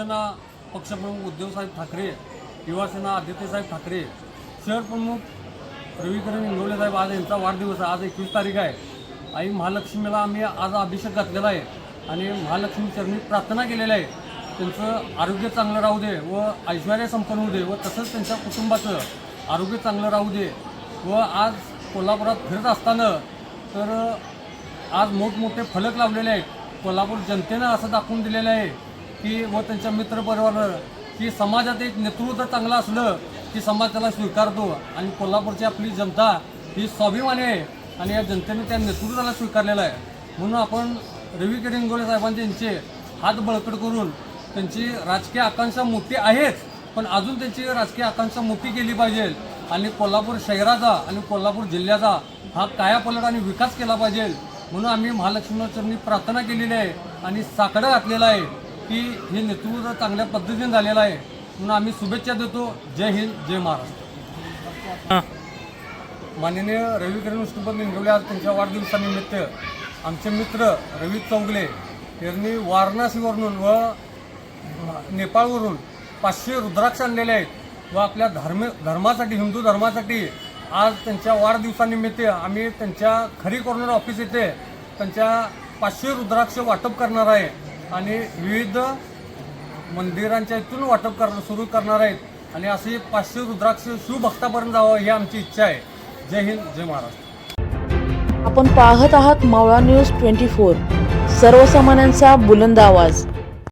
शिवसेना पक्षप्रमुख उद्धवसाहेब ठाकरे युवासेना आदित्यसाहेब ठाकरे शहर प्रमुख रविकरण इंगवले साहेब आज यांचा वाढदिवस आहे. आज एकवीस तारीख आहे. आई महालक्ष्मीला आम्ही आज अभिषेक घातलेला आहे आणि महालक्ष्मी चरणी प्रार्थना केलेली आहे. त्यांचं आरोग्य चांगलं राहू दे व ऐश्वर्य संपन्न होऊ दे व तसंच त्यांच्या कुटुंबाचं आरोग्य चांगलं राहू दे व आज कोल्हापुरात फिरत असताना तर आज मोठमोठे फलक लावलेले आहेत. कोल्हापूर जनतेनं असं दाखवून दिलेलं आहे. की व त्यांच्या मित्रपरिवारानं की समाजात एक नेतृत्व चांगलं असलं की समाज त्याला स्वीकारतो. आणि कोल्हापूरची आपली जनता ही स्वाभिमानी आहे आणि या जनतेने त्या नेतृत्वाला स्वीकारलेलं आहे. म्हणून आपण रवी किरंगोळे साहेबांचे यांचे हात बळकट करून त्यांची राजकीय आकांक्षा मोठी आहेच पण अजून त्यांची राजकीय आकांक्षा मोठी केली पाहिजे. आणि कोल्हापूर शहराचा आणि कोल्हापूर जिल्ह्याचा हा कायापलट आणि विकास केला पाहिजे. म्हणून आम्ही महालक्ष्मीचरणी प्रार्थना केलेली आहे आणि साकडं घातलेला आहे. की हे नेतृत्व चांगल्या पद्धतीने झालेलं आहे म्हणून आम्ही शुभेच्छा देतो. जय हिंद जय महाराष्ट्र. माननीय रविकिरण विष्णुपद निंगवले आज त्यांच्या वाढदिवसानिमित्त. आमचे मित्र रवी चौगले यांनी वाराणसीवरून व नेपाळवरून पाचशे रुद्राक्ष आणलेले आहेत व आपल्या धर्म धर्मासाठी हिंदू धर्मासाठी आज त्यांच्या वाढदिवसानिमित्त आम्ही त्यांच्या खरी कॉर्नर ऑफिस येथे त्यांच्या पाचशे रुद्राक्ष वाटप करणार आहे. आणि विविध मंदिरांच्या इथून वाटप कर सुरू करणार आहेत. आणि असे पाचशे रुद्राक्ष शिवभक्तापर्यंत जावं ही आमची इच्छा आहे. जय हिंद जय महाराष्ट्र. आपण पाहत आहात मावळा न्यूज ट्वेंटी फोर. सर्वसामान्यांचा बुलंद आवाज.